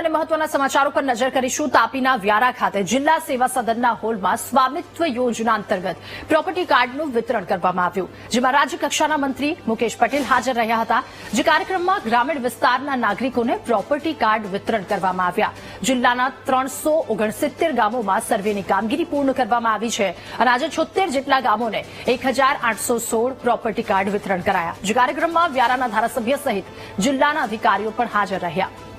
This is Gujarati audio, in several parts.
અને મહત્વના સમાચારો પર નજર કરીશું. તાપીના વ્યારા ખાતે જિલ્લા સેવા સદનના હોલમાં સ્વામિત્વ યોજના અંતર્ગત પ્રોપર્ટી કાર્ડનું વિતરણ કરવામાં આવ્યું, જેમાં રાજ્યકક્ષાના મંત્રી મુકેશ પટેલ હાજર રહ્યા હતા. જે કાર્યક્રમમાં ગ્રામીણ વિસ્તારના નાગરિકોને પ્રોપર્ટી કાર્ડ વિતરણ કરવામાં આવ્યા. જિલ્લાના ત્રણસો ઓગણસિત્તેર ગામોમાં સર્વેની કામગીરી પૂર્ણ કરવામાં આવી છે અને આજે છોતેર જેટલા ગામોને એક પ્રોપર્ટી કાર્ડ વિતરણ કરાયા. જે કાર્યક્રમમાં વ્યારાના ધારાસભ્ય સહિત જિલ્લાના અધિકારીઓ પણ હાજર રહ્યા.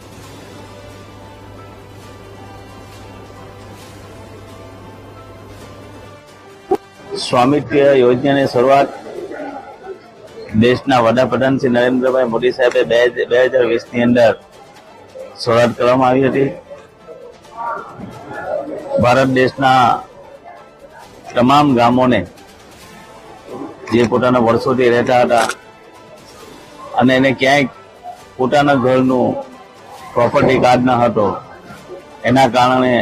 સ્વામિત્વ યોજનાની શરૂઆત દેશના વડાપ્રધાન શ્રી નરેન્દ્રભાઈ મોદી સાહેબે બે બે હજાર વીસની અંદર શરૂઆત કરવામાં આવી હતી. ભારત દેશના તમામ ગામોને જે પોતાના વર્ષોથી રહેતા હતા અને એને ક્યાંય પોતાના ઘરનું પ્રોપર્ટી કાર્ડ ન હતો, એના કારણે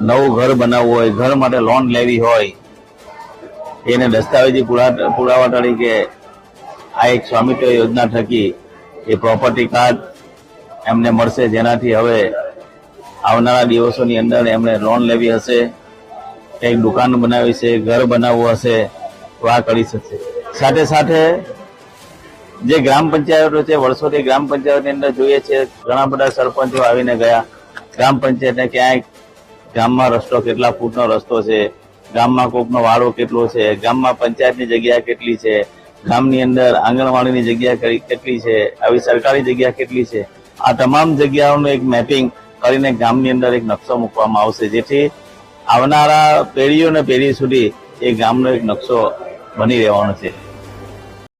નવું ઘર બનાવવું હોય, ઘર માટે લોન લેવી હોય એને દસ્તાવેજી પુરા- પુરાવા તરીકે આ એક સ્વામિત્વ યોજના થકી એ પ્રોપર્ટી કાર્ડ એમને મળશે. જેનાથી હવે આવનારા દિવસોની અંદર એમણે લોન લેવી હશે, કંઈક દુકાન બનાવી છે ઘર બનાવવું હશે, તો આ કરી શકશે. સાથે સાથે જે ગ્રામ પંચાયતો છે, વર્ષોથી ગ્રામ પંચાયતની અંદર જોઈએ છે, ઘણા બધા સરપંચો આવીને ગયા. ગ્રામ પંચાયતને ક્યાંય ગામમાં રસ્તો કેટલા ફૂટનો રસ્તો છે ગામમાં કોકનો વાડો કેટલો છે, ગામમાં પંચાયતની જગ્યા કેટલી છે, ગામની અંદર આંગણવાડીની જગ્યા કેટલી છે, આવી સરકારી જગ્યા કેટલી છે, આ તમામ જગ્યાઓનું એક મેપિંગ કરીને ગામની અંદર એક નકશો મૂકવામાં આવશે, જેથી આવનારા પેઢીઓને પેઢી સુધી એ ગામનો એક નકશો બની રહેવાનો છે.